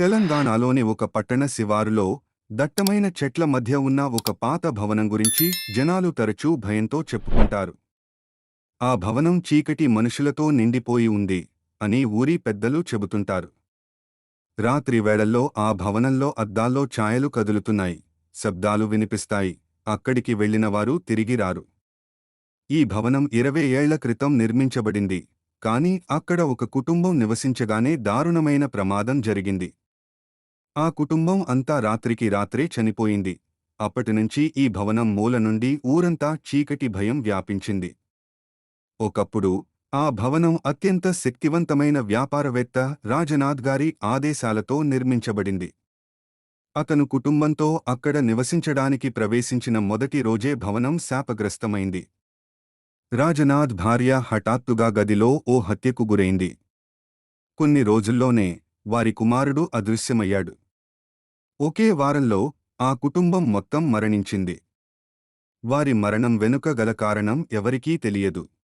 తెలంగాణలోని ఒక పట్టణ శివారులో దట్టమైన చెట్ల మధ్య ఉన్న ఒక పాత భవనం గురించి జనాలు తరచూ భయంతో చెప్పుకుంటారు. ఆ భవనం చీకటి మనుషులతో నిండిపోయి ఉంది అని ఊరి పెద్దలు చెబుతుంటారు. రాత్రి వేళల్లో ఆ భవనంలో అద్దాల్లో ఛాయలు కదులుతున్నాయి శబ్దాలు వినిపిస్తాయి అక్కడికి వెళ్ళినవారు తిరిగి రారు. ఈ భవనం ఇరవై ఏళ్ళ క్రితం నిర్మించబడింది కాని అక్కడ ఒక కుటుంబం నివసించగానే దారుణమైన ప్రమాదం జరిగింది. ఆ కుటుంబం అంతా రాత్రికి రాత్రే చనిపోయింది. అప్పటినుంచి ఈ భవనం మూల నుండి ఊరంతా చీకటి భయం వ్యాపించింది. ఒకప్పుడు ఆ భవనం అత్యంత శక్తివంతమైన వ్యాపారవేత్త రాజనాథ్ గారి ఆదేశాలతో నిర్మించబడింది. అతను కుటుంబంతో అక్కడ నివసించడానికి ప్రవేశించిన మొదటి రోజే భవనం శాపగ్రస్తమైంది. రాజనాథ్ భార్య హఠాత్తుగా గదిలో ఓ హత్యకు గురైంది. కొన్ని రోజుల్లోనే వారి కుమారుడు అదృశ్యమయ్యాడు. ఒకే వారంలో ఆ కుటుంబం మొత్తం మరణించింది. వారి మరణం వెనుక గల కారణం ఎవరికీ తెలియదు.